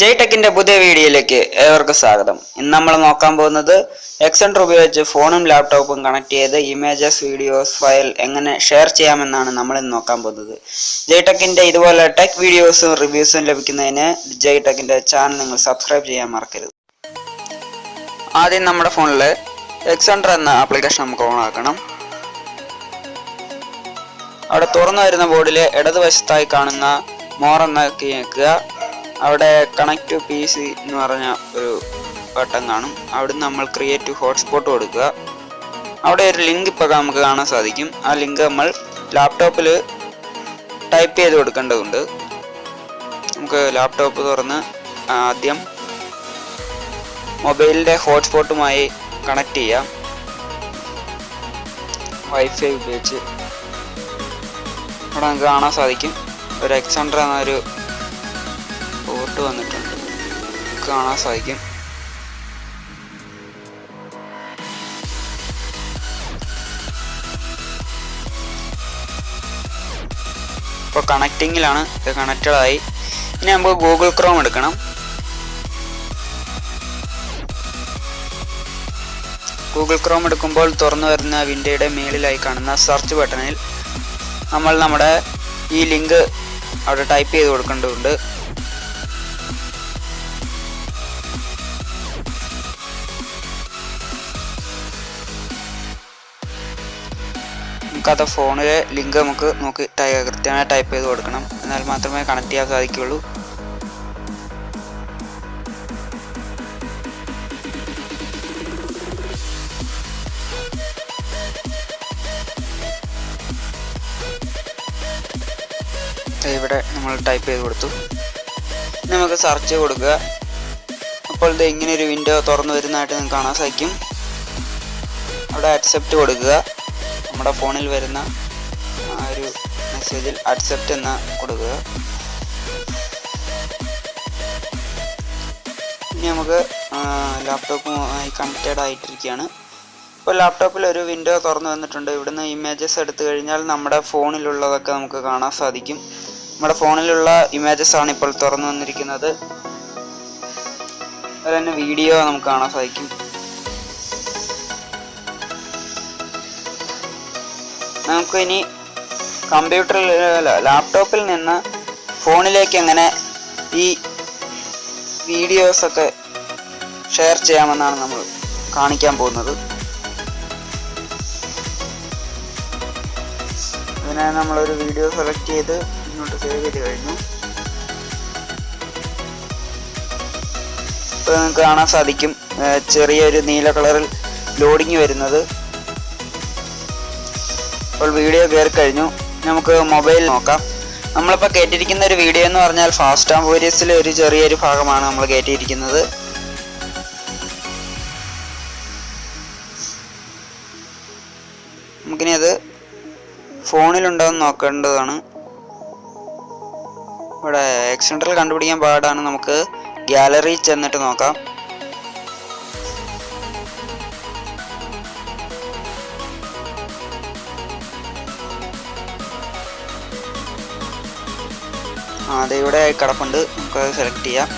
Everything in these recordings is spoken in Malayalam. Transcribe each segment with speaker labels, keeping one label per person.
Speaker 1: ജയ് ടെക്കിന്റെ പുതിയ വീഡിയോയിലേക്ക് ഏവർക്കും സ്വാഗതം. ഇന്ന് നമ്മൾ നോക്കാൻ പോകുന്നത് എക്സെൻഡർ ഉപയോഗിച്ച് ഫോണും ലാപ്ടോപ്പും കണക്ട് ചെയ്ത് ഇമേജസ് വീഡിയോസ് ഫയൽ എങ്ങനെ ഷെയർ ചെയ്യാമെന്നാണ് നമ്മൾ ഇന്ന് നോക്കാൻ പോകുന്നത്. ജയ് ടെക്കിന്റെ ഇതുപോലെ ടെക് വീഡിയോസും റിവ്യൂസും ലഭിക്കുന്നതിന് ജയ് ടെക്കിന്റെ ചാനൽ നിങ്ങൾ സബ്സ്ക്രൈബ് ചെയ്യാൻ മറക്കരുത്. ആദ്യം നമ്മുടെ ഫോണിൽ എക്സെൻഡർ എന്ന ആപ്ലിക്കേഷൻ നമുക്ക് ഓൺ ആക്കണം. അവിടെ തുറന്നു വരുന്ന ബോർഡിലെ ഇടതുവശത്തായി കാണുന്ന മോർ എന്ന കീ ഞെക്കുക അവിടെ കണക്ട് ടു പി സി എന്ന് പറഞ്ഞ ഒരു ബട്ടൺ കാണും. അവിടെ നമ്മൾ ക്രിയേറ്റ് ഹോട്ട്സ്പോട്ട് കൊടുക്കുക. അവിടെ ഒരു ലിങ്ക് ഇപ്പോൾ നമുക്ക് കാണാൻ സാധിക്കും. ആ ലിങ്ക് നമ്മൾ ലാപ്ടോപ്പിൽ ടൈപ്പ് ചെയ്ത് കൊടുക്കേണ്ടതുണ്ട്. നമുക്ക് ലാപ്ടോപ്പ് തുറന്ന് ആദ്യം മൊബൈലിന്റെ ഹോട്ട്സ്പോട്ടുമായി കണക്ട് ചെയ്യാം. വൈഫൈ ഉപയോഗിച്ച്. ഇവിടെ നമുക്ക് കാണാൻ സാധിക്കും. ഒരു എക്സണ്ടർ എന്നൊരു പോർട്ട് വന്നിട്ടുണ്ട്. കാണാൻ സാധിക്കും. ഇപ്പോൾ കണക്റ്റിങ്ങിലാണ് ഇത് കണക്റ്റഡ് ആയി. ഇനി നമുക്ക് ഗൂഗിൾ ക്രോം എടുക്കണം. ഗൂഗിൾ ക്രോം എടുക്കുമ്പോൾ തുറന്നു വരുന്ന വിൻഡോയുടെ മേളിലായി കാണുന്ന സെർച്ച് ബട്ടണിൽ നമ്മൾ നമ്മുടെ ഈ ലിങ്ക് അവിടെ ടൈപ്പ് ചെയ്ത് കൊടുക്കേണ്ടതുണ്ട്. നമുക്കത് ഫോണിലെ ലിങ്ക് നമുക്ക് നോക്കി കൃത്യമായി ടൈപ്പ് ചെയ്ത് കൊടുക്കണം. എന്നാൽ മാത്രമേ കണക്ട് ചെയ്യാൻ സാധിക്കുകയുള്ളൂ. ഇവിടെ നമ്മൾ ടൈപ്പ് ചെയ്ത് കൊടുത്തു. നമുക്ക് സെർച്ച് കൊടുക്കുക. അപ്പോൾ ഇത് ഇങ്ങനെ ഒരു വിൻഡോ തുറന്നു വരുന്നതായിട്ട് നിങ്ങൾക്ക് കാണാൻ സാധിക്കും. അവിടെ അക്സെപ്റ്റ് കൊടുക്കുക. നമ്മുടെ ഫോണിൽ വരുന്ന ആ ഒരു മെസ്സേജിൽ അക്സെപ്റ്റ് എന്ന് കൊടുക്കുക. ഇനി നമുക്ക് ലാപ്ടോപ്പുമായി കണക്റ്റഡ് ആയിട്ടിരിക്കുകയാണ്. ഇപ്പോൾ ലാപ്ടോപ്പിൽ ഒരു വിൻഡോ തുറന്നു വന്നിട്ടുണ്ട്. ഇവിടുന്ന് ഇമേജസ് എടുത്തു കഴിഞ്ഞാൽ നമ്മുടെ ഫോണിലുള്ളതൊക്കെ നമുക്ക് കാണാൻ സാധിക്കും. നമ്മുടെ ഫോണിലുള്ള ഇമേജസ് ആണ് ഇപ്പോൾ തുറന്നു വന്നിരിക്കുന്നത്. അതുപോലെ തന്നെ വീഡിയോ നമുക്ക് കാണാൻ സാധിക്കും. നമുക്ക് ഇനി കമ്പ്യൂട്ടറിൽ ലാപ്ടോപ്പിൽ നിന്ന് ഫോണിലേക്ക് എങ്ങനെ ഈ വീഡിയോസൊക്കെ ഷെയർ ചെയ്യാമെന്നാണ് നമ്മൾ കാണിക്കാൻ പോകുന്നത്. അതിനായി നമ്മളൊരു വീഡിയോ സെലക്ട് ചെയ്ത് ഇങ്ങോട്ട് സേവ് ചെയ്ത് കഴിഞ്ഞു. ഇപ്പോൾ നിങ്ങൾക്ക് കാണാൻ സാധിക്കും ചെറിയൊരു നീല കളറിൽ ലോഡിങ് വരുന്നത്. ഇപ്പോൾ വീഡിയോ കയറി കഴിഞ്ഞു. നമുക്ക് മൊബൈൽ നോക്കാം. നമ്മളിപ്പോൾ കയറ്റിയിരിക്കുന്ന ഒരു വീഡിയോ എന്ന് പറഞ്ഞാൽ ഫാസ്റ്റ് ആൻഡ് ഫൂരിയസിലെ ഒരു ചെറിയൊരു ഭാഗമാണ് നമ്മൾ കയറ്റിയിരിക്കുന്നത് നമുക്കിനി അത് ഫോണിലുണ്ടോ എന്ന് നോക്കേണ്ടതാണ്. ഇവിടെ എക്സെൻട്രൽ കണ്ടുപിടിക്കാൻ പാടാണ്. നമുക്ക് ഗാലറി ചെന്നിട്ട് നോക്കാം. അത് ഇവിടെ കിടപ്പുണ്ട്. നമുക്ക് സെലക്ട് ചെയ്യാം.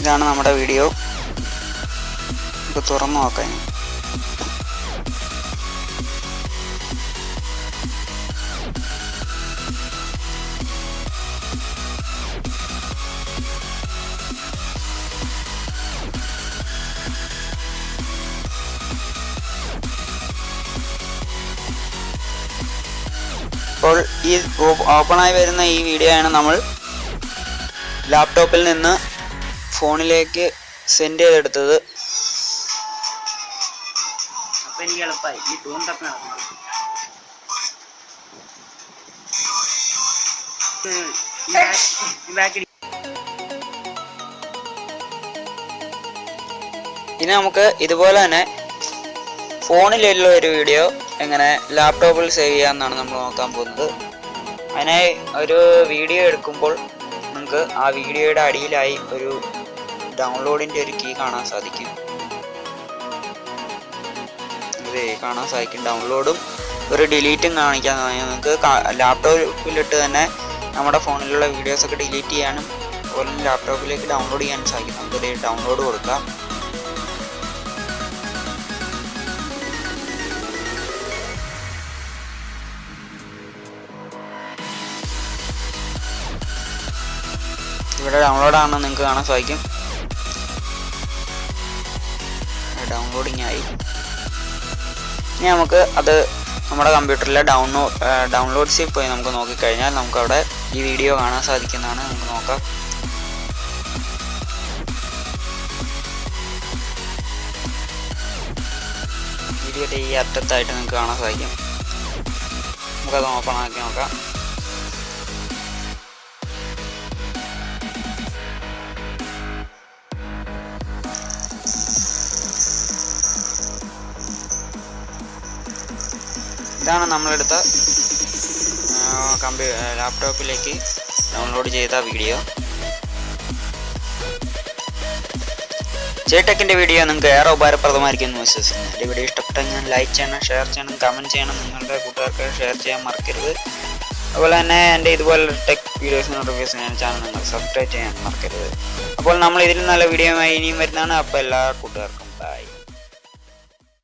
Speaker 1: ഇതാണ് നമ്മുടെ വീഡിയോ നമുക്ക് തുറന്നു നോക്കാം ഇപ്പോൾ ഈ ഓപ്പണായി വരുന്ന ഈ വീഡിയോ ആണ് നമ്മൾ ലാപ്ടോപ്പിൽ നിന്ന് ഫോണിലേക്ക് സെൻഡ് ചെയ്തെടുത്തത്. അപ്പൊ എനിക്ക് എളുപ്പമായി ഈ ടൂൺ തപ്പി നടക്കുന്നത് ഇനി നമുക്ക് ഇതുപോലെ തന്നെ ഫോണിലുള്ള ഒരു വീഡിയോ എങ്ങനെ ലാപ്ടോപ്പിൽ സേവ് ചെയ്യാമെന്നാണ് നമ്മൾ നോക്കാൻ പോകുന്നത്. അതിനായി ഒരു വീഡിയോ എടുക്കുമ്പോൾ നിങ്ങൾക്ക് ആ വീഡിയോയുടെ അടിയിലായി ഒരു ഡൗൺലോഡിന്റെ ഒരു കീ കാണാൻ സാധിക്കും. അതെ കാണാൻ സാധിക്കും. ഡൗൺലോഡും ഒരു ഡിലീറ്റും കാണിക്കാൻ നിങ്ങൾക്ക് ലാപ്ടോപ്പിലിട്ട് തന്നെ നമ്മുടെ ഫോണിലുള്ള വീഡിയോസൊക്കെ ഡിലീറ്റ് ചെയ്യാനും അതുപോലെ ലാപ്ടോപ്പിലേക്ക് ഡൗൺലോഡ് ചെയ്യാനും സാധിക്കും. നമുക്ക് ഡൗൺലോഡ് കൊടുക്കാം. ഇവിടെ ഡൗൺലോഡ് ആണെന്ന് നിങ്ങൾക്ക് കാണാൻ സാധിക്കും. ഡൗൺലോഡിങ് ആയി. ഇനി നമുക്ക് അത് നമ്മുടെ കമ്പ്യൂട്ടറിലെ ഡൗൺലോഡ് ഡൗൺലോഡ്സിൽ പോയി നമുക്ക് നോക്കിക്കഴിഞ്ഞാൽ നമുക്ക് അവിടെ ഈ വീഡിയോ കാണാൻ സാധിക്കുന്നതാണ്. നമുക്ക് നോക്കാം. വീഡിയോ ഈ അറ്റത്തായിട്ട് നിങ്ങൾക്ക് കാണാൻ സാധിക്കും. നമുക്കത് ഓപ്പൺ ആക്കി നോക്കാം. ഇതാണ് നമ്മളെടുത്ത കമ്പ്യൂ ലാപ്ടോപ്പിലേക്ക് ഡൗൺലോഡ് ചെയ്ത വീഡിയോ ചേട്ടക്കിന്റെ വീഡിയോ നിങ്ങൾക്ക് ഏറെ ഉപകാരപ്രദമായിരിക്കും എന്ന് വിശ്വസിക്കുന്നു. എന്റെ വീഡിയോ ഇഷ്ടപ്പെട്ടെങ്കിൽ ലൈക്ക് ചെയ്യണം ഷെയർ ചെയ്യണം കമന്റ് ചെയ്യണം. നിങ്ങളുടെ കൂട്ടുകാർക്ക് ഷെയർ ചെയ്യാൻ മറക്കരുത്. അതുപോലെ തന്നെ എന്റെ ഇതുപോലെ ടെക് വീഡിയോസ് നോട്ടിഫിക്കേഷൻ ഞാൻ ചാനൽ നിങ്ങൾ സബ്സ്ക്രൈബ് ചെയ്യാൻ മറക്കരുത്. അപ്പോൾ നമ്മൾ ഇതിൽ നല്ല വീഡിയോയുമായി ഇനിയും വരുന്നതാണ്. അപ്പോൾ എല്ലാ കൂട്ടുകാർക്കും ബൈ